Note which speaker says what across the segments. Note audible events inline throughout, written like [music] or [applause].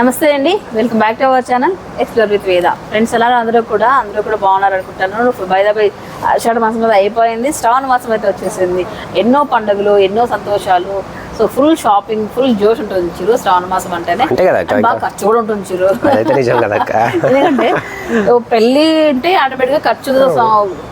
Speaker 1: నమస్తే అండి. Welcome back to our channel explore with Veda friends ఎలా అందరూ కూడా అందరూ కూడా బాగున్నారు అనుకుంటాను. బై బై ఆషాఢ మాసం అయిపోయింది. శ్రావణ మాసం అయితే వచ్చేసింది. ఎన్నో పండుగలు ఎన్నో సంతోషాలు సో ఫుల్ షాపింగ్ ఫుల్ జోష్ ఉంటుంది చిరు శ్రావణ మాసం అంటేనే. బాగా. ఖర్చు కూడా ఉంటుంది చిరు. ఎందుకంటే పెళ్ళి అంటే ఆటోమేటిక్గా ఖర్చుతో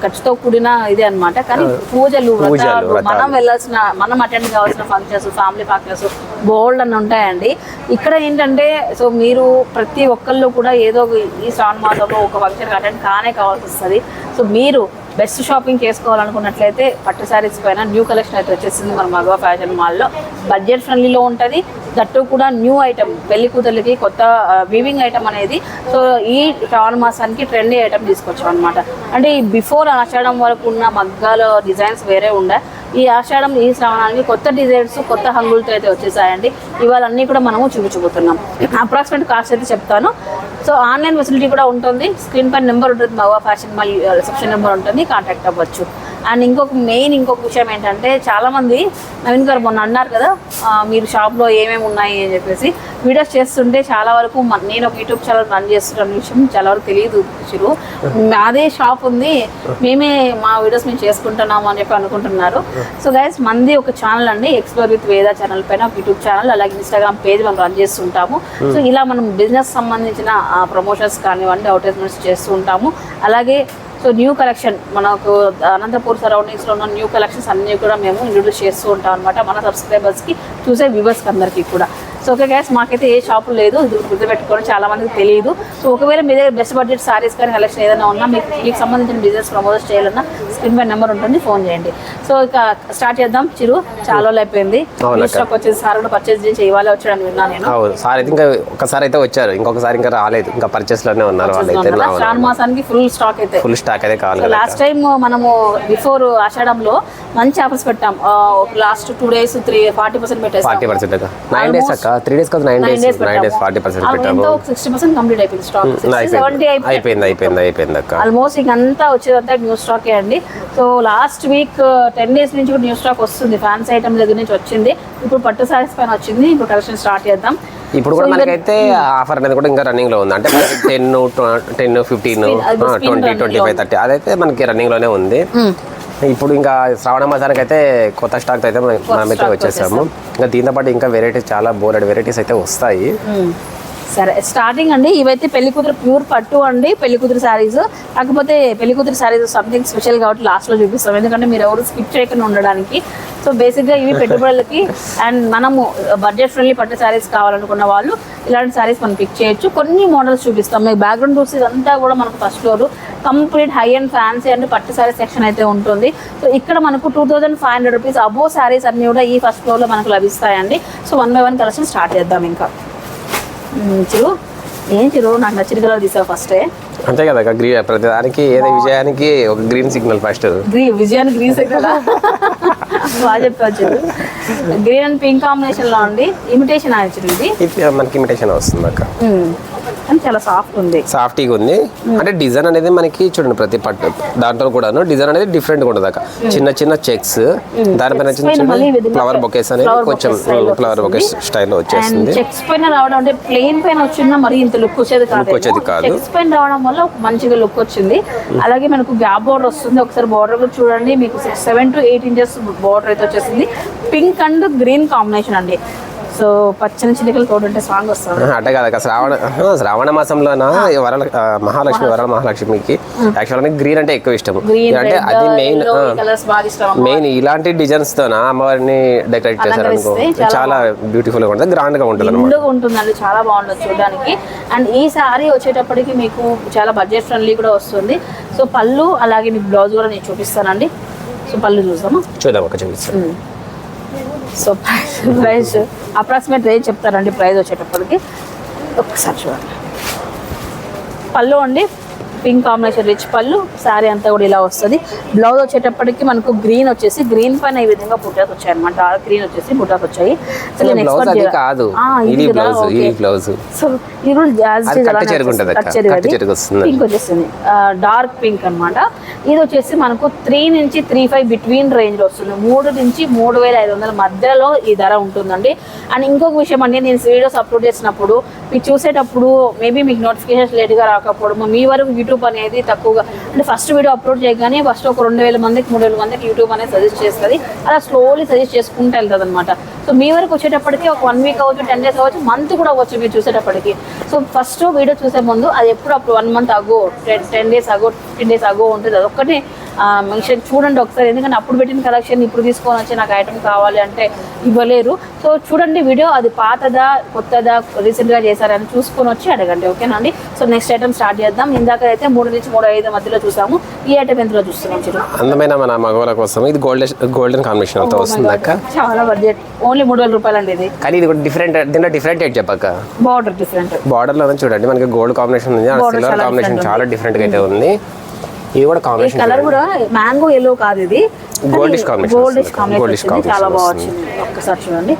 Speaker 1: ఖర్చుతో కూడిన ఇదే అన్నమాట. కానీ పూజలు వ్రతాలు. మనం వెళ్ళాల్సిన మనం అటెండ్ కావాల్సిన ఫంక్షన్స్ ఫ్యామిలీ ఫంక్షన్స్ బోల్డ్ అని ఉంటాయండి. ఇక్కడ ఏంటంటే సో మీరు ప్రతి ఒక్కళ్ళు కూడా ఏదో ఈ శ్రావణ మాసంలో ఒక ఫంక్షన్ అటెండ్ కానే కావాల్సి వస్తుంది. సో మీరు బెస్ట్ షాపింగ్ చేసుకోవాలనుకున్నట్లయితే పట్టు శారీస్ పైన న్యూ కలెక్షన్ అయితే వచ్చేసింది మన మగవా ఫ్యాషన్ మాల్లో. బడ్జెట్ ఫ్రెండ్లీలో ఉంటుంది. దట్టు కూడా న్యూ ఐటమ్ పెళ్ళి కూతుర్లకి కొత్త వీవింగ్ ఐటమ్ అనేది. సో ఈ శ్రావణ మాసానికి ట్రెండీ ఐటమ్ తీసుకొచ్చాం అనమాట అంటే ఈ బిఫోర్ ఆచడం వరకు ఉన్న మగ్గాల డిజైన్స్ వేరే ఉండే. ఈ ఆషాఢం ఈ శ్రావణానికి కొత్త డిజైన్స్ కొత్త హంగులతో అయితే వచ్చేసాయండి. ఇవాళన్నీ కూడా మనము చూపించబోతున్నాం. అప్రాక్సిమేట్ కాస్ట్ అయితే చెప్తాను. సో ఆన్లైన్ ఫెసిలిటీ కూడా ఉంటుంది. స్క్రీన్ పైన నెంబర్ ఉంటుంది మగవా ఫ్యాషన్ మా రిసెప్షన్ నెంబర్ uh, ఉంటుంది. కాంటాక్ట్ అవ్వచ్చు. అండ్ ఇంకొక మెయిన్ ఇంకొక విషయం ఏంటంటే చాలామంది నవీన్ గారు మొన్న అన్నారు కదా మీరు షాప్లో ఏమేమి ఉన్నాయి అని చెప్పేసి. వీడియోస్ చేస్తుంటే చాలా వరకు నేను ఒక యూట్యూబ్ ఛానల్ రన్ చేస్తున్న విషయం చాలా వరకు తెలియదు చిరు మాదే షాప్ ఉంది మేమే మా వీడియోస్ మేము చేసుకుంటున్నాము అని చెప్పి అనుకుంటున్నారు. సో గైస్ మంది ఒక ఛానల్ అండి ఎక్స్ప్లోర్ విత్ వేద ఛానల్ పైన ఒక యూట్యూబ్ ఛానల్ అలాగే ఇన్స్టాగ్రామ్ పేజ్ మనం రన్ చేస్తుంటాము. సో ఇలా మనం బిజినెస్ సంబంధించిన ప్రమోషన్స్ కానివ్వండి అడ్వర్టైజ్మెంట్స్ చేస్తూ ఉంటాము అలాగే సో న్యూ కలెక్షన్ మనకు అనంతపూర్ సరౌండింగ్స్లో ఉన్న న్యూ కలెక్షన్స్ అన్నీ కూడా మేము ఇంట్రొడ్యూస్ చేస్తూ ఉంటాం అనమాట మన సబ్స్క్రైబర్స్కి చూసే వ్యూవర్స్కి అందరికీ కూడా. సో ఓకే గ్యాస్ మాకైతే ఏ షాపు లేదు. గుర్తుపెట్టుకోవడం చాలా మందికి తెలియదు సో ఒకవేళ మీ దగ్గర బెస్ట్ బడ్జెట్ సారీస్ కానీ కలెక్షన్ ఏదైనా ఉన్నా మీకు మీకు సంబంధించిన బిజినెస్ ప్రమోట్ చేయాలన్నా స్క్రీన్ పై నెంబర్ ఉంటుంది ఫోన్ చేయండి. సో ఇక స్టార్ట్ చేద్దాం చిరు. చాలా రోజులు అయిపోయింది. స్టాక్ వచ్చేసి సార్ కూడా పర్చేస్ చేసి ఇవాళ వచ్చాడని విన్నాను నేను.
Speaker 2: సార్ అయితే ఇంకా ఒకసారి అయితే వచ్చారు. ఇంకొకసారి ఇంకా రాలేదు. ఇంకా పర్చేస్లోనే ఉన్నారు
Speaker 1: శ్రావణ మాసానికి ఫుల్ స్టాక్ అయితే.
Speaker 2: ఫుల్ స్టాక్ అయితే కావాలి
Speaker 1: లాస్ట్ టైం మనము బిఫోర్ ఆషాఢంలో మంచి ఆఫర్స్ పెట్టాం. Last two days three forty percent
Speaker 2: forty
Speaker 1: పెట్టేస్తాం
Speaker 2: పర్సెంట్ నైన్ డేస్ అక్క? త్రీ డేస్ కదా nine days nine days forty percent పెట్టాము.
Speaker 1: సిక్స్టీ పర్సెంట్ కంప్లీట్ అయిపోయింది స్టాక్ సెవెంటీ
Speaker 2: అయిపోయింది. అయిపోయింది. అయిపోయింది అక్క.
Speaker 1: ఆల్మోస్ట్ ఇంకంతా వచ్చేదంతా న్యూ స్టాకే అండి. So last week ten days నుంచి కూడా న్యూ స్టాక్ వస్తుంది. ఫ్యాన్స్ ఐటమ్ దగ్గర నుంచి వచ్చింది. ఇప్పుడు పట్టు సారీస్ పైన వచ్చింది. ఇప్పుడు కలెక్షన్ స్టార్ట్ చేద్దాం.
Speaker 2: ఇప్పుడు కూడా మనకైతే ఆఫర్ అనేది కూడా ఇంకా రన్నింగ్లో ఉంది. అంటే ten ten fifteen twenty twenty five thirty అదైతే మనకి రన్నింగ్లోనే ఉంది. ఇప్పుడు ఇంకా శ్రావణ మాసానికి అయితే కొత్త స్టాక్ అయితే మనం- మనమైతే వచ్చేసాము. ఇంకా దీంతో పాటు ఇంకా వెరైటీస్ చాలా బోలెడ్ వెరైటీస్ అయితే వస్తాయి.
Speaker 1: సరే స్టార్టింగ్ అండి ఇవైతే పెళ్ళి కూతురు ప్యూర్ పట్టు అండి పెళ్ళి కూతురు శారీస్ కాకపోతే పెళ్ళి కూతురు శారీస్ సంథింగ్ స్పెషల్ కాబట్టి లాస్ట్లో చూపిస్తాం. ఎందుకంటే మీరు ఎవరు స్కిప్ చేయకుండా ఉండడానికి. సో బేసిక్గా ఇవి పెట్టుబడులకి అండ్ మనము uh, బడ్జెట్ ఫ్రెండ్లీ పట్టు శారీస్ కావాలనుకున్న వాళ్ళు ఇలాంటి శారీస్ మనం పిక్ చేయొచ్చు. కొన్ని మోడల్స్ చూపిస్తాం. మీకు బ్యాక్గ్రౌండ్ చూసి ఇదంతా కూడా మనకు first floor complete high and fancy and పట్టు శారీ సెక్షన్ అయితే ఉంటుంది. సో ఇక్కడ మనకు two thousand five hundred rupees above sarees అన్నీ కూడా ఈ ఫస్ట్ ఫ్లోర్లో మనకు లభిస్తాయండి. So one by one collection start చేద్దాం ఇంకా. మ్మ్, చిరు ఏం చిరు నాకు నచ్చిన కలర్ తీసావు ఫస్టే
Speaker 2: అంతే కదా గ్రీన్ ప్రతి దానికి ఏదో విజయానికి ఒక గ్రీన్ సిగ్నల్ ఫస్ట్
Speaker 1: గ్రీ విజయాన్ని గ్రీన్ కదా బాగా గ్రీన్ అండ్ పింక్ కాంబినేషన్లో ఉంది ఇమిటేషన్ ఇది?
Speaker 2: మనకి ఇమిటేషన్ వస్తుంది అక్క.
Speaker 1: కానీ చాలా సాఫ్ట్ ఉంది.
Speaker 2: సాఫ్టీగా ఉంది. అంటే డిజైన్ అనేది మనకి చూడండి ప్రతి పట్టు దాంట్లో కూడాను డిజైన్ అనేది డిఫరెంట్ ఉంటుంది అక్క. చిన్న చిన్న చెక్స్ దానిపైన చిన్న చిన్న ఫ్లవర్ బొకేస్ అనేది కొంచెం ఫ్లవర్ బొకేస్. స్టైల్లో
Speaker 1: అండ్
Speaker 2: వచ్చేస్తుంది.
Speaker 1: చెక్స్ పైన రావడం అంటే ప్లెయిన్ పైన వచ్చినా మరి ఇంత లుక్ వచ్చేది కాదు
Speaker 2: వచ్చేది కాదు.
Speaker 1: చెక్స్ పైన రావడం వల్ల మంచిగా లుక్ వచ్చింది. అలాగే మనకు గ్యాప్ బోర్డర్ వస్తుంది. ఒకసారి బోర్డర్ కూడా చూడండి. మీకు seven to eight inches border అయితే వచ్చేసింది. పింక్ అండ్ గ్రీన్ కాంబినేషన్ అండి. సో పచ్చని చిలికలు తోడుంటే సాంగ్ వస్తుంది.
Speaker 2: అంటే కదా శ్రావణ శ్రావణ మాసంలోన వర మహాలక్ష్మి వర మహాలక్ష్మికి యాక్చువల్గా గ్రీన్ అంటే ఎక్కువ ఇష్టం
Speaker 1: గ్రీన్
Speaker 2: అంటే అది మెయిన్ మెయిన్ ఇలాంటి డిజైన్స్తో అమ్మవారిని డెకరేట్ చేశారనుకో
Speaker 1: అలంకరిస్తే చాలా
Speaker 2: బ్యూటిఫుల్గా ఉంటుంది. గ్రాండ్గా ఉంటుంది అనమాట
Speaker 1: ఉంటుందండి చాలా బాగుంటుంది చూడడానికి. అండ్ ఈ సారీ వచ్చేటప్పటికి మీకు చాలా బడ్జెట్ ఫ్రెండ్లీ కూడా వస్తుంది. సో పళ్ళు అలాగే మీకు బ్లౌజ్ కూడా నేను చూపిస్తానండి. సో పళ్ళు చూద్దామా?
Speaker 2: చూద్దాం ఒక చూపిస్తాం
Speaker 1: సో ప్రైస్ అప్రాక్సిమేట్ రేంజ్ చెప్తారండి ప్రైస్ వచ్చేటప్పటికి. ఒక్కసారి చూడండి. పళ్ళు అండి పింక్ కాంబినేషన్ రిచ్ పళ్ళు శారీ అంతా కూడా ఇలా వస్తుంది. బ్లౌజ్ వచ్చేటప్పటికి మనకు గ్రీన్ వచ్చేసి గ్రీన్ పైన ఈ విధంగా బుట్టాస్ వచ్చాయి. అనమాట డార్క్ గ్రీన్ వచ్చేసి బుట్టాస్ వచ్చాయి
Speaker 2: కాదు. ఇది బ్లౌజ్ బ్లౌజ్
Speaker 1: సో. పింక్ వచ్చేసింది. డార్క్ పింక్ అన్నమాట. ఇది వచ్చేసి మనకు త్రీ నుంచి త్రీ ఫైవ్ బిట్వీన్ రేంజ్లో వస్తుంది. మూడు నుంచి మూడు వేల ఐదు వందల మధ్యలో ఈ ధర ఉంటుందండి. అండ్ ఇంకొక విషయం అండి నేను వీడియోస్ అప్లోడ్ చేసినప్పుడు మీరు చూసేటప్పుడు మేబీ మీకు నోటిఫికేషన్స్ లేట్గా రాకపోవడం మీ వరకు యూట్యూబ్ అనేది తక్కువగా అంటే ఫస్ట్ వీడియో అప్లోడ్ చేయగానే ఫస్ట్ ఒక రెండు వేల మందికి మూడు వేల మందికి యూట్యూబ్ అనేది సజెస్ట్ చేస్తుంది. అలా స్లోలీ సజెస్ట్ చేసుకుంటూ వెళ్తుంది అనమాట సో మీ వరకు వచ్చేటప్పటికి ఒక వన్ వీక్ అవ్వచ్చు టెన్ డేస్ అవ్వచ్చు మంత్ కూడా అవ్వచ్చు మీరు చూసేటప్పటికి. సో ఫస్ట్ వీడియో చూసే ముందు అది ఎప్పుడు అప్పుడు one month ago ten ten days ago fifteen days ago ఉంటుంది. అదొక్కటి మెన్షన్ చూడండి ఒకసారి. ఎందుకంటే అప్పుడు పెట్టిన కలెక్షన్ ఇప్పుడు తీసుకొని వచ్చి నాకు ఐటమ్ కావాలి అంటే ఇవ్వలేరు. సో చూడండి వీడియో అది పాతదా కొత్తదా రీసెంట్గా చేశారని చూసుకొని వచ్చి అడగండి. ఓకేనా అండి? సో నెక్స్ట్ ఐటమ్ స్టార్ట్ చేద్దాం. ఇందాక అయితే మూడు నుంచి మూడు ఐదు మధ్యలో చూసాము. ఈ ఐటమ్ ఎంతలో చూస్తున్నాం
Speaker 2: అందమైన మన మగవాళ్ళ కోసం ఇది గోల్డెన్ గోల్డెన్ కాంబినేషన్తో వస్తుంది అక్క.
Speaker 1: చాలా బడ్జెట్ ఓన్లీ మూడు వేల రూపాయలు అండి ఇది.
Speaker 2: కానీ ఇది కూడా డిఫరెంట్ దీంట్లో డిఫరెంట్ ఏంటి చెప్పక్క.
Speaker 1: బార్డర్ డిఫరెంట్
Speaker 2: బార్డర్లో చూడండి. మనకి గోల్డ్ కాంబినేషన్ ఉంది. సిల్వర్ కాంబినేషన్ చాలా డిఫరెంట్గా అయితే ఉంది. ఇది కూడా కాంబినేషన్
Speaker 1: కలర్ కూడా మ్యాంగో ఎల్లో కాదు ఇది. గోల్డిష్. కాంబినేషన్
Speaker 2: Goldish
Speaker 1: వచ్చింది. చాలా బాగా
Speaker 2: combination
Speaker 1: వచ్చింది. ఒక్కసారి చూడండి.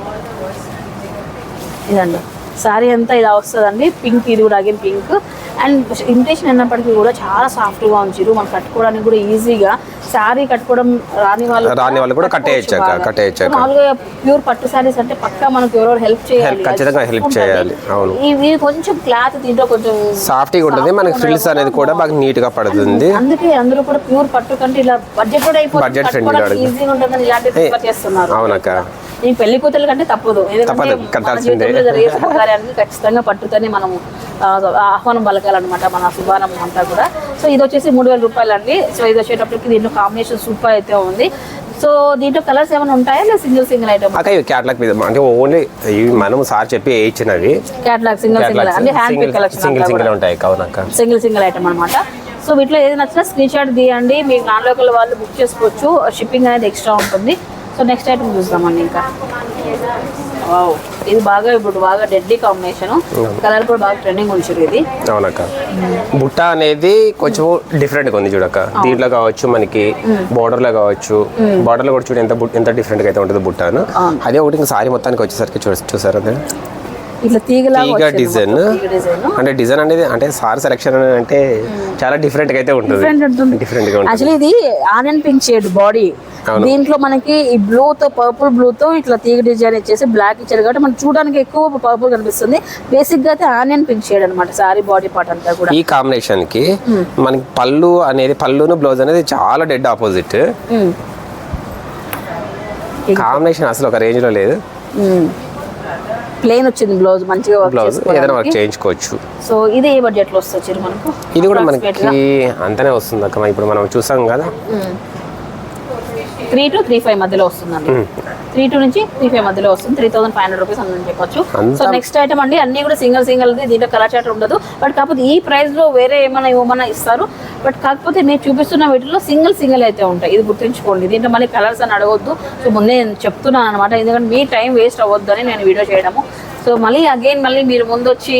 Speaker 1: ఇదండి. సారీ అంతా ఇలా వస్తుందండి. పింక్ ఇది కూడా అగైన్ పింక్. అండ్ ఇమిటేషన్ అన్నప్పటికీ కూడా చాలా సాఫ్ట్గా ఉంచారు మనం కట్టుకోవడానికి కూడా ఈజీగా శారీ కట్టుకోవడం రాని వాళ్ళు
Speaker 2: రాని వాళ్ళు కూడా కట్టేయచ్చు. కట్టేయచ్చు
Speaker 1: మామూలుగా ప్యూర్ పట్టు శారీస్ అంటే పక్కా మనకు ఎవరో హెల్ప్ చేయాలి
Speaker 2: ఖచ్చితంగా
Speaker 1: ఉంటుంది.
Speaker 2: చేయాలి, అవును.
Speaker 1: ఇవి కొంచెం క్లాత్ దీంట్లో కొంచెం
Speaker 2: సాఫ్ట్గా ఉంటుంది. మనకి ఫ్రిల్స్ అనేది కూడా బాగా నీట్గా పడుతుంది.
Speaker 1: అందుకే అందరూ కూడా ప్యూర్ పట్టు కంటే ఇలా బడ్జెట్ కూడా అయిపోతుంది. కట్టుకోవడానికి
Speaker 2: అడుగు.
Speaker 1: ఈజీగా ఉంటుందని ప్రిఫర్ చేస్తున్నారు.
Speaker 2: అవునక్క.
Speaker 1: ఈ పెళ్ళి కూతురు కంటే తప్పదు. శుభకార్యానికి ఖచ్చితంగా పట్టుతోనే మనం ఆహ్వానం పలకాలన్నమాట మన శుభారం అంతా కూడా. సో ఇది వచ్చేసి మూడు వేల రూపాయలు అండి సో ఇది వచ్చేటప్పటికి దీంట్లో కాంబినేషన్ సూపర్ అయితే ఉంది. సో దీంట్లో కలర్స్ ఏమైనా ఉంటాయా? లేదా సింగిల్ సింగిల్ ఐటమ్
Speaker 2: అక్క ఇవి క్యాట్లాగ్ మీద అంటే ఓన్లీ ఇవి మనం సార్ చెప్పి ఇచ్చినవి
Speaker 1: క్యాట్లాగ్ సింగిల్ సింగిల్. అంటే hand pick
Speaker 2: single single
Speaker 1: collection
Speaker 2: ఉంటాయి అవునక్క
Speaker 1: సింగిల్ సింగిల్ ఐటమ్ అనమాట సో వీటిలో ఏది నచ్చినా స్క్రీన్ షాట్ తీయండి. మీకు నాన్ లోకల్ వాళ్ళు బుక్ చేసుకోవచ్చు. షిప్పింగ్ అనేది ఎక్స్ట్రా ఉంటుంది. సో నెక్స్ట్ ఐటమ్ చూద్దామండి ఇంకా. ఇది బాగా ఇప్పుడు బాగా డెడ్లీ కాంబినేషన్ కలర్ కూడా బాగా ట్రెండింగ్ ఉంచారు ఇది.
Speaker 2: అవునక్క. బుట్ట అనేది కొంచెం డిఫరెంట్గా ఉంది చూడక్క. దీంట్లో కావచ్చు మనకి బోర్డర్లో కావచ్చు. బోర్డర్లో కూడా చూడు ఎంత ఎంత డిఫరెంట్గా అయితే ఉంటుంది బుట్టాను. అదే ఒకటి ఇంకా సారీ మొత్తానికి వచ్చేసరికి చూసారు అదే
Speaker 1: ఇట్లా
Speaker 2: డిజైన్. అంటే డిజైన్ అనేది అంటే సార్ సెలెక్షన్ అంటే చాలా డిఫరెంట్గా అయితే ఉంటుంది. డిఫరెంట్గా
Speaker 1: యాక్చువల్లీ ఇది ఆనియన్ పింక్ షేడ్ బాడీ. దీంట్లో మనకి ఈ బ్లూ తో పర్పుల్ బ్లూ తో ఇట్లా తీగ డిజైన్ ఇచ్చేసి బ్లాక్ ఇచ్చారు కాబట్టి మనకి చూడడానికి ఎక్కువ పర్పుల్ కనిపిస్తుంది. బేసిక్గా అయితే ఆనియన్ పింక్ షేడ్ అనమాట సారీ బాడీ పార్ట్ అంతా కూడా.
Speaker 2: ఈ కాంబినేషన్కి మనకి పళ్ళు అనేది పళ్ళును బ్లౌజ్ అనేది చాలా డెడ్ ఆపోజిట్. కాంబినేషన్ అసలు ఒక రేంజ్లో లేదు.
Speaker 1: ప్లేన్ వచ్చింది బ్లౌజ్ మంచిగా వర్క్
Speaker 2: బ్లౌజ్ ఏదైనా వర్క్ చేయించుకోవచ్చు.
Speaker 1: సో ఇది ఏ బడ్జెట్లో వస్తుంది మనకు?
Speaker 2: ఇది కూడా మనకి అంతనే వస్తుంది అక్క. ఇప్పుడు మనం చూసాం కదా.
Speaker 1: త్రీ టు త్రీ ఫైవ్ మధ్యలో వస్తుందండి. త్రీ టూ నుంచి త్రీ ఫైవ్ మధ్యలో వస్తుంది. Three thousand five hundred rupees అని చెప్పొచ్చు. సో నెక్స్ట్ ఐటమ్ అండి అన్ని కూడా సింగిల్ సింగిల్ దీంట్లో కలర్ చాట్ ఉండదు. బట్ కాకపోతే ఈ ప్రైస్లో వేరే ఏమైనా ఇవ్వమన్నా ఇస్తారు. బట్ కాకపోతే నేను చూపిస్తున్న వీటిలో సింగిల్ సింగిల్ అయితే ఉంటాయి. ఇది గుర్తుంచుకోండి. దీంట్లో మళ్ళీ కలర్స్ అని అడగొద్దు. సో ముందే నేను చెప్తున్నాను అనమాట ఎందుకంటే మీ టైం వేస్ట్ అవ్వద్దు అని నేను వీడియో చేయడము. సో మళ్ళీ అగైన్ మళ్ళీ మీరు ముందు వచ్చి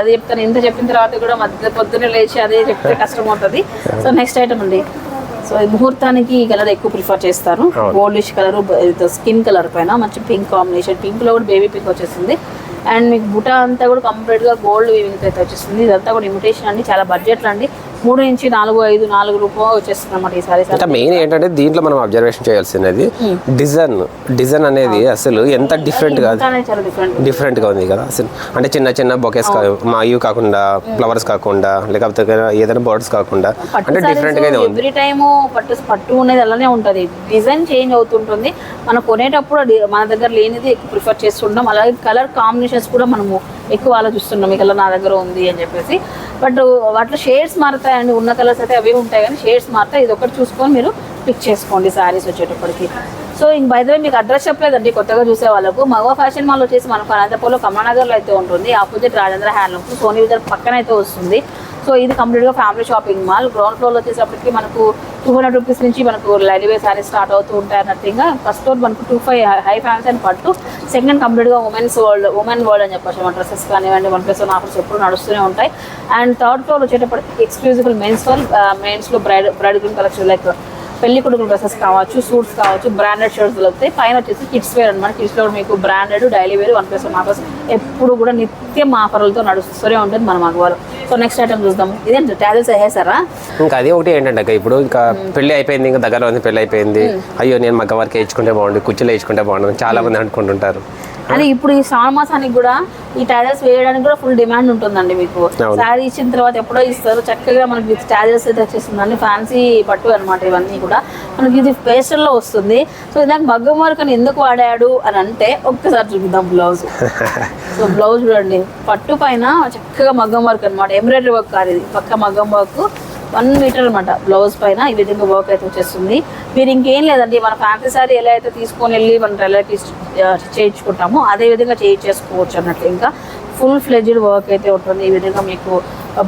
Speaker 1: అది చెప్తాను. ఇంత చెప్పిన తర్వాత కూడా మధ్య పొద్దున్నే లేచి అదే చెప్తే కష్టం అవుతుంది. సో నెక్స్ట్ ఐటమ్ అండి. సో ముహూర్తానికి ఈ కలర్ ఎక్కువ ప్రిఫర్ చేస్తారు. గోల్డిష్ కలర్ స్కిన్ కలర్ పైన మంచి పింక్ కాంబినేషన్ పింక్లో కూడా బేబీ పింక్ వచ్చేసింది. అండ్ మీకు బుటా అంతా కూడా కంప్లీట్గా గోల్డ్ వీవింగ్ అయితే వచ్చేసింది. ఇదంతా కూడా ఇమిటేషన్ అండి. చాలా బడ్జెట్ అండి. మూడు నుంచి నాలుగు ఐదు నాలుగు రూపాయలు వచ్చేస్తుంది అనమాట ఈ సారీస్
Speaker 2: ఇంకా మెయిన్ ఏంటంటే దీంట్లో మనం అబ్జర్వేషన్ చేయాల్సినది డిజైన్ డిజైన్ అనేది అసలు ఎంత డిఫరెంట్గా
Speaker 1: చాలా
Speaker 2: డిఫరెంట్గా ఉంది కదా. అసలు అంటే చిన్న చిన్న బొకేస్ మా ఇవి కాకుండా ఫ్లవర్స్ కాకుండా లేకపోతే ఏదైనా బర్డ్స్ కాకుండా అంటే డిఫరెంట్గా
Speaker 1: ఎవ్రీ టైము పట్టు పట్టు అనేది అలానే ఉంటుంది. డిజైన్ చేంజ్ అవుతుంటుంది. మనం కొనేటప్పుడు మన దగ్గర లేనిది ఎక్కువ ప్రిఫర్ చేస్తుంటాం. అలాగే కలర్ కాంబినేషన్స్ కూడా మనము ఎక్కువ ఆలోచిస్తున్నాం కలర్ నా దగ్గర ఉంది అని చెప్పేసి. బట్ వాటిలో షేడ్స్ మారుతాయండి ఉన్న కలర్స్ అయితే అవి ఉంటాయి కానీ షేడ్స్ మారుతాయి. ఇది ఒకటి చూసుకొని మీరు పిక్ చేసుకోండి శారీస్ వచ్చేటప్పటికి. సో ఇంక బై వే మీకు అడ్రస్ చెప్పలేదండి కొత్తగా చూసే వాళ్ళకు. మగవా ఫ్యాషన్ మాల్ వచ్చేసి మనకు అనంతపూర్లో కమలనగర్లో అయితే ఉంటుంది. ఆపోజిట్ రాజేంద్ర హ్యాండ్లూమ్స్ సోనీ విజర్ పక్కన అయితే వస్తుంది. సో ఇది కంప్లీట్గా ఫ్యామిలీ షాపింగ్ మాల్. గ్రౌండ్ ఫ్లోర్లో వచ్చేసప్పటికి మనకు టూ హండ్రెడ్ రూపీస్ నుంచి మనకు లైవ్వే సారీస్ స్టార్ట్ అవుతూ ఉంటాయి అన్నట్టుగా ఫస్ట్ ఫ్లోర్ మనకు two five high fans and పట్టు. సెకండ్ కంప్లీట్గా ఉమెన్స్ వరల్డ్ ఉమెన్ వరల్డ్ అని చెప్పచ్చు. మన డ్రెస్సెస్ కానివ్వండి వన్ ప్లస్ వన్ ఆఫర్స్ ఎప్పుడు నడుస్తూనే ఉంటాయి. అండ్ థర్డ్ ఫ్లోర్ వచ్చేటప్పటికి exclusive men's world మెన్స్లో bride bride groom collection like పెళ్ళి కొడుకు డ్రెస్సెస్ కావచ్చు సూట్స్ కావచ్చు బ్రాండెడ్ షర్ట్స్ దొరుకుతాయి పైన వచ్చేసి కిడ్స్ వేర్ అనమాట కిడ్స్ వేర్ మీకు branded daily wear one plus one offers ఎప్పుడు కూడా నిత్యం ఆఫర్లతో నడుస్తూనే ఉంటుంది మన మగవారు. సో నెక్స్ట్ ఐటమ్ చూద్దాం. ఇదేంటి ట్యాజెస్ వేసారా
Speaker 2: ఇంకా అది ఒకటి ఏంటంటే అక్క ఇప్పుడు ఇంకా పెళ్ళి అయిపోయింది ఇంకా దగ్గర ఉంది పెళ్ళి అయిపోయింది. అయ్యో నేను మగ్గ వరకు వేయించుకుంటే బాగుండు కుర్చీలో వేయించుకుంటే బాగుండు చాలా మంది అనుకుంటుంటారు.
Speaker 1: అని ఇప్పుడు ఈ శ్రావణ మాసానికి కూడా ఈ టాజెస్ వేయడానికి కూడా ఫుల్ డిమాండ్ ఉంటుందండి మీకు. శారీ ఇచ్చిన తర్వాత ఎప్పుడో ఇస్తారు. చక్కగా మనకి టాజెస్ అయితే వచ్చేస్తుందండి. ఫ్యాన్సీ పట్టు అనమాట ఇవన్నీ కూడా. మనకి ఇది పేస్టల్లో వస్తుంది. సో ఇదాక మగ్గం వర్క్ అని ఎందుకు వాడాడు అని అంటే ఒక్కసారి చూపిద్దాం బ్లౌజ్. [laughs] సో బ్లౌజ్ చూడండి. పట్టు పైన చక్కగా మగ్గం వర్క్ అనమాట ఎంబ్రాయిడరీ వర్క్ కాదు ఇది. పక్క మగ్గం వర్క్. వన్ మీటర్ అనమాట బ్లౌజ్ పైన ఈ విధంగా వర్క్ అయితే వచ్చేస్తుంది. మీరు ఇంకేం లేదండి మన ఫ్యాన్సీ సారీ ఎలా అయితే తీసుకొని వెళ్ళి మన రిలేటివ్స్ చేయించుకుంటామో అదే విధంగా చేయించేసుకోవచ్చు అన్నట్లు ఇంకా ఫుల్ ఫ్లెడ్జ్డ్ వర్క్ అయితే ఉంటుంది. ఈ విధంగా మీకు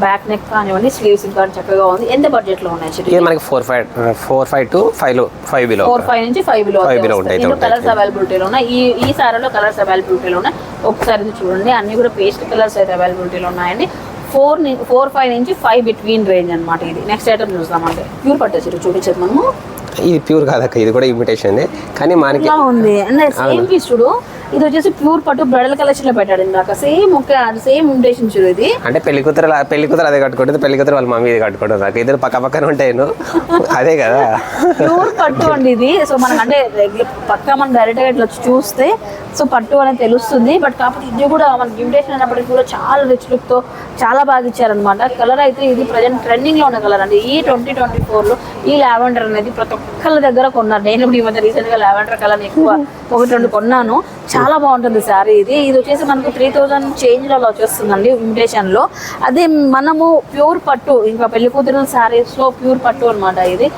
Speaker 1: బ్యాక్ నెక్ కానివ్వండి స్లీవ్స్ ఇంకా చక్కగా ఉంది. ఎంత బడ్జెట్లో ఉన్నాయి
Speaker 2: మనకి four five four five to ఫైవ్లో ఫైవ్ బిలో
Speaker 1: ఫోర్ ఫైవ్ నుంచి ఫైవ్ బిలో
Speaker 2: Five below ఉంటాయి.
Speaker 1: కలర్స్ అవైలబిలిటీలో ఉన్నాయి. ఈ ఈ సారీలో కలర్స్ అవైలబిలిటీలో ఉన్నాయి. ఒకసారి చూడండి. అన్ని కూడా పేస్ట్ కలర్స్ అయితే అవైలబిలిటీలో ఉన్నాయండి. ఫోర్ ఫోర్ ఫైవ్ నుంచి ఫైవ్ బిట్వీన్ రేంజ్ అన్నమాట ఇది. నెక్స్ట్ ఐటమ్ చూద్దామంటే ప్యూర్ పట్టేసి చూపించేది మనము.
Speaker 2: ఇది ప్యూర్ కాదక్క ఇది కూడా ఇమిటేషన్ కానీ మనకి
Speaker 1: ఉంది. సేమ్ పీస్ చూడు ఇది వచ్చేసి ప్యూర్ పట్టు బ్రైడల్ కలెక్షన్లో పెట్టాడు ఇందాక. సేమ్ ఒక సేమ్ ఇమిటేషన్ చూడు ఇది.
Speaker 2: అంటే పెళ్ళి కూతురు పెళ్ళి కూతురు అదే కట్టుకుంటుంది పెళ్ళి కూతురు వాళ్ళ మమ్మీ ఇది కట్టుకుంటుంది. నాకు ఇద్దరు పక్క పక్కన ఉంటాయి అదే కదా.
Speaker 1: ప్యూర్ పట్టు అండి ఇది. సో మనం అంటే పక్క మనం డైరెక్ట్గా ఇట్లా వచ్చి చూస్తే సో పట్టు అనేది తెలుస్తుంది. బట్ కాకపోతే ఇది కూడా మనకి ఇమిటేషన్ అయినప్పటికీ కూడా చాలా రిచ్ లుక్తో చాలా బాగా ఇచ్చారనమాట కలర్ అయితే ఇది ప్రజెంట్ ట్రెండింగ్లో ఉన్న కలర్ అండి. ఈ ట్వంటీ ట్వంటీ ఫోర్లో ఈ లావెండర్ అనేది ప్రతి ఒక్కళ్ళ దగ్గర కొన్నారు. నేను ఇప్పుడు ఈ మధ్య రీసెంట్గా లావెండర్ కలర్ ఎక్కువ ఒకటి రెండు కొన్నాను. చాలా బాగుంటుంది శారీ ఇది. ఇది వచ్చేసి మనకు త్రీ థౌజండ్ చేంజ్లో వచ్చేస్తుందండి ఇమిటేషన్లో. అదే మనము ప్యూర్ పట్టు ఇంకా పెళ్ళి కూతురు సారీస్లో ప్యూర్ పట్టు అనమాట ఇది.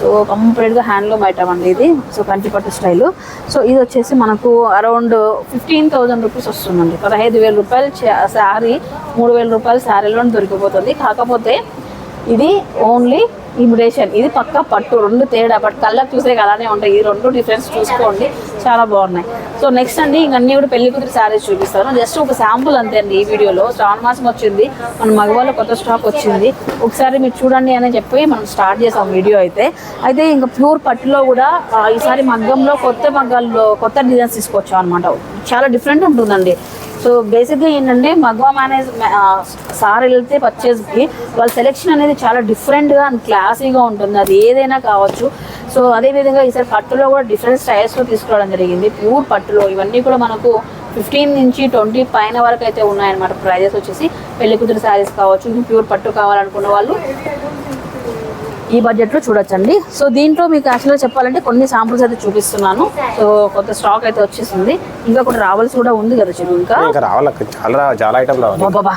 Speaker 1: సో కంప్లీట్గా హ్యాండ్లూమ్ ఐటమ్ అండి ఇది. సో కంచిపట్టు స్టైల్ సో ఇది వచ్చేసి మనకు అరౌండ్ ఫిఫ్టీన్ థౌజండ్ రూపీస్ వస్తుందండి. పదహైదు వేల రూపాయలు శారీ మూడు వేల రూపాయల శారీలో దొరికిపోతుంది. కాకపోతే ఇది ఓన్లీ ఇమిటేషన్ ఇది పక్క పట్టు రెండు తేడా బట్ కళ్ళ చూసే అలానే ఉంటాయి. ఈ రెండు డిఫరెన్స్ చూసుకోండి. చాలా బాగున్నాయి. సో నెక్స్ట్ అండి ఇంకన్నీ అన్ని కూడా పెళ్ళి కూతురు శారీస్ చూపిస్తాను. జస్ట్ ఒక శాంపుల్ అంతే అండి ఈ వీడియోలో. శ్రావణ మాసం వచ్చింది. మన మగవాళ్ళ కొత్త స్టాక్ వచ్చింది. ఒకసారి మీరు చూడండి అని చెప్పి మనం స్టార్ట్ చేసాం వీడియో అయితే. అయితే ఇంకా ప్యూర్ పట్టులో కూడా ఈసారి మగ్గంలో కొత్త మగ్గాల్లో కొత్త డిజైన్స్ తీసుకొచ్చాం అనమాట చాలా డిఫరెంట్ ఉంటుందండి. సో బేసిక్గా ఏంటంటే మగ్వా మేనేజ్ సార్ వెళ్తే పర్చేస్కి వాళ్ళ సెలెక్షన్ అనేది చాలా డిఫరెంట్గా అండ్ క్లాసీగా ఉంటుంది. అది ఏదైనా కావచ్చు. సో అదేవిధంగా ఈసారి పట్టులో కూడా డిఫరెంట్ స్టైల్స్లో తీసుకురావడం జరిగింది. ప్యూర్ పట్టులో. ఇవన్నీ కూడా మనకు ఫిఫ్టీన్ నుంచి ట్వంటీ పైన వరకు అయితే ఉన్నాయన్నమాట. ప్రైజెస్ వచ్చేసి పెళ్ళి కూతురు శారీస్ కావచ్చు ప్యూర్ పట్టు కావాలనుకున్న వాళ్ళు. ఈ బడ్జెట్లో చూడొచ్చండి. సో దీంట్లో మీకు యాక్చువల్గా చెప్పాలంటే కొన్ని శాంపుల్స్ అయితే చూపిస్తున్నాను. సో కొత్త స్టాక్ అయితే వచ్చేసింది. ఇంకా కూడా రావాల్సి కూడా ఉంది కదా చిరు ఇంకా?
Speaker 2: ఇంకా రావాలి. చాలా చాలా ఐటమ్ రావాలి.
Speaker 1: బాబా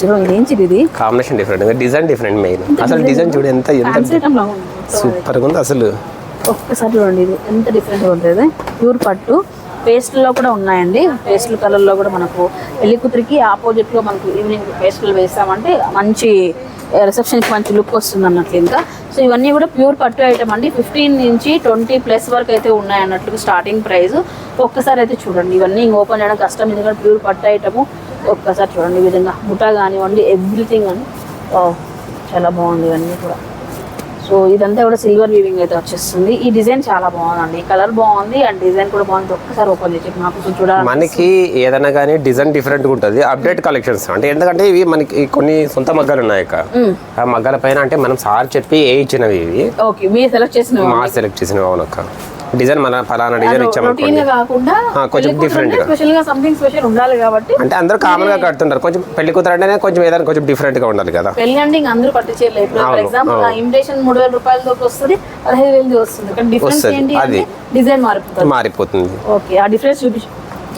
Speaker 1: చిరు ఇదేం? చిరు ఇది
Speaker 2: combination different design different main అసలు డిజైన్ చూడు ఎంత ఎంత
Speaker 1: ఉంది.
Speaker 2: అసలు.
Speaker 1: ఒక్కసారి చూడండి ఇది. ఎంత ఉంటుంది. ప్యూర్ పట్టు. పేస్ట్లో కూడా ఉన్నాయండి. పేస్టల్ కలర్లో కూడా మనకు పెళ్ళి కూతురికి ఆపోజిట్లో మనకు ఈవినింగ్ పేస్టల్ వేసామంటే మంచి రిసెప్షన్కి మంచి లుక్ వస్తుంది అన్నట్లు ఇంకా. సో ఇవన్నీ కూడా ప్యూర్ పట్టు ఐటమ్ అండి. ఫిఫ్టీన్ నుంచి ట్వంటీ ప్లస్ వరకు అయితే ఉన్నాయి అన్నట్లు స్టార్టింగ్ ప్రైస్ ఒక్కసారి అయితే చూడండి. ఇవన్నీ ఇంకా ఓపెన్ చేయడం కష్టం. ఎందుకంటే ప్యూర్ పట్టు ఐటము ఒక్కసారి చూడండి ఈ విధంగా. ముఠా కానివ్వండి ఎవ్రీథింగ్ అని వావ్, చాలా బాగుంది ఇవన్నీ కూడా. సో ఇదంతా కూడా సిల్వర్ వీవింగ్ అయితే వచ్చేస్తుంది. ఈ డిజైన్ చాలా బాగుందండి. కలర్ బాగుంది అండ్ డిజైన్ కూడా బాగుంది. ఒక్కసారి ఓపెన్ చేసి నాకు కొంచెం చూడాలి
Speaker 2: మనకి ఏదైనా కానీ డిజైన్ డిఫరెంట్ ఉంటుంది. అప్డేట్ కలెక్షన్స్ అంటే ఎందుకంటే ఇవి మనకి కొన్ని సొంత మగ్గాలు ఉన్నాయి ఆ మగ్గాల పైన అంటే మనం సార్ చెప్పి ఏ ఇచ్చినవి ఇవి?
Speaker 1: ఓకే మీరు సెలెక్ట్ చేసిన
Speaker 2: మా సెలెక్ట్ చేసినవి అవునక్క డిజైన్ మన ఫలానా డిజైన్ ఇచ్చామనుకోండి కొంచెం
Speaker 1: కాబట్టి
Speaker 2: అంటే అందరూ కామన్గా కడుతుంటారు. కొంచెం పెళ్ళి కూతురు అంటేనే కొంచెం ఏదైనా కొంచెం డిఫరెంట్గా ఉండాలి కదా.
Speaker 1: పెళ్ళి అంటే ఇంక అందరూ
Speaker 2: అవును.
Speaker 1: ఇమిటేషన్ మూడు వేల రూపాయల దాకా వస్తుంది పదహైదు వేలది వస్తుంది. డిఫరెన్స్ ఏంటి
Speaker 2: అది.
Speaker 1: డిజైన్ మారిపోతుంది.
Speaker 2: మారిపోతుంది.
Speaker 1: ఓకే ఆ డిఫరెన్స్ చూపించ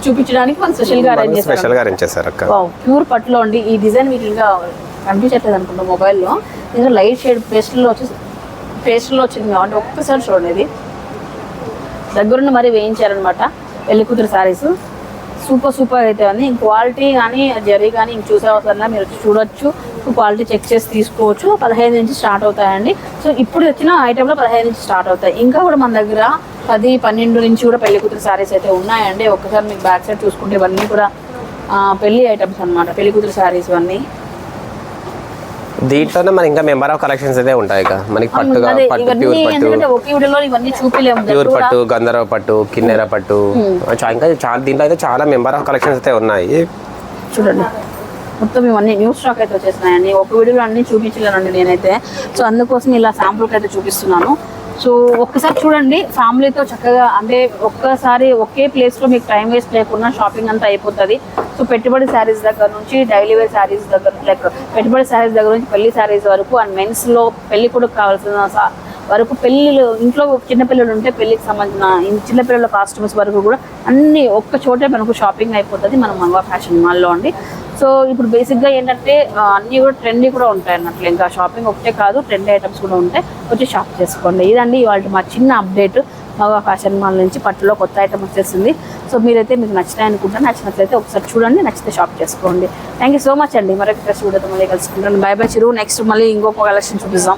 Speaker 1: చూపించడానికి మనం స్పెషల్గా అరేంజ్
Speaker 2: స్పెషల్గా అరేంజ్ చేశారు అక్క.
Speaker 1: ప్యూర్ పట్టులో అండి ఈ డిజైన్ మీకు ఇంకా కనిపించట్లేదు అనుకుంటా మొబైల్లో ఇంకా లైట్ షేడ్ పేస్ట్లో వచ్చేసి పేస్ట్లో వచ్చింది కాబట్టి ఒక్కసారి చూడండి ఇది. దగ్గరుండి మరీ వేయించారనమాట. పెళ్ళి కూతురు శారీస్ సూపర్ సూపర్ అయితే ఉంది క్వాలిటీ కానీ జరీ కానీ ఇంక చూసే అవసరం మీరు చూడొచ్చు. క్వాలిటీ చెక్ చేసి తీసుకోవచ్చు. పదహైదు నుంచి స్టార్ట్ అవుతాయండి. సో ఇప్పుడు వచ్చిన ఐటెంలో పదహైదు నుంచి స్టార్ట్ అవుతాయి. ఇంకా కూడా మన దగ్గర పది పన్నెండు నుంచి కూడా పెళ్ళి కూతురు శారీస్ అయితే ఉన్నాయండి. ఒక్కసారి మీకు బ్యాక్ సైడ్ చూసుకుంటే ఇవన్నీ కూడా పెళ్ళి ఐటమ్స్ అనమాట పెళ్ళి కూతురు శారీస్ ఇవన్నీ.
Speaker 2: దీంట్లోనే మనకి ఇంకా మెంబర్ ఆఫ్ కలెక్షన్స్ అయితే ఉంటాయి ఇక. మనకి పట్టుగా పట్టు ప్యూర్ పట్టు. ప్యూర్ పట్టు గంధర్వ పట్టు కిన్నెర పట్టు. ఇంకా చాలా దీంట్లో అయితే చాలా మెంబర్ ఆఫ్ కలెక్షన్స్ అయితే ఉన్నాయి.
Speaker 1: చూడండి. మొత్తం ఇవన్నీ న్యూ స్టాక్ అయితే వచ్చేసినాయండి. ఒక వీడియోలో అన్ని చూపించలేనండి నేనైతే. సో అందుకోసం ఇలా శాంపుల్కి అయితే చూపిస్తున్నాను. సో ఒక్కసారి చూడండి ఫ్యామిలీతో చక్కగా అంటే ఒక్కసారి ఒకే ప్లేస్లో మీకు టైం వేస్ట్ లేకుండా షాపింగ్ అంతా అయిపోతుంది. సో పెట్టుబడి శారీస్ దగ్గర నుంచి డైలీ వేర్ శారీస్ దగ్గర లైక్ పెట్టుబడి శారీస్ దగ్గర నుంచి పెళ్ళి శారీస్ వరకు అండ్ మెన్స్లో పెళ్ళి కొడుకు కావాల్సిన వరకు పెళ్ళిళ్ళు ఇంట్లో చిన్నపిల్లలు ఉంటే పెళ్ళికి సంబంధించిన చిన్నపిల్లల కాస్ట్యూమ్స్ వరకు కూడా అన్ని ఒక్క చోటే మనకు షాపింగ్ అయిపోతుంది మన మంగళ ఫ్యాషన్ మాల్లో అండి. సో ఇప్పుడు బేసిక్గా ఏంటంటే అన్నీ కూడా ట్రెండీ కూడా ఉంటాయి అన్నట్లు. ఇంకా షాపింగ్ ఒకటే కాదు ట్రెండీ ఐటమ్స్ కూడా ఉంటాయి. వచ్చి షాప్ చేసుకోండి. ఇదండి ఇవాళ మా చిన్న అప్డేట్ మగ ఫ్యాషన్ మాల్ నుంచి పట్టులో కొత్త ఐటమ్ వచ్చేసింది. సో మీరైతే మీకు నచ్చినాయి అనుకుంటా నచ్చినట్లయితే ఒకసారి చూడండి నచ్చితే షాప్ చేసుకోండి. థ్యాంక్ యూ సో మచ్ అండి. మరొక డ్రెస్ మళ్ళీ కలుసుకుంటాను. Bye bye Chiru. నెక్స్ట్ మళ్ళీ ఇంకొక కలెక్షన్ చూపిస్తాం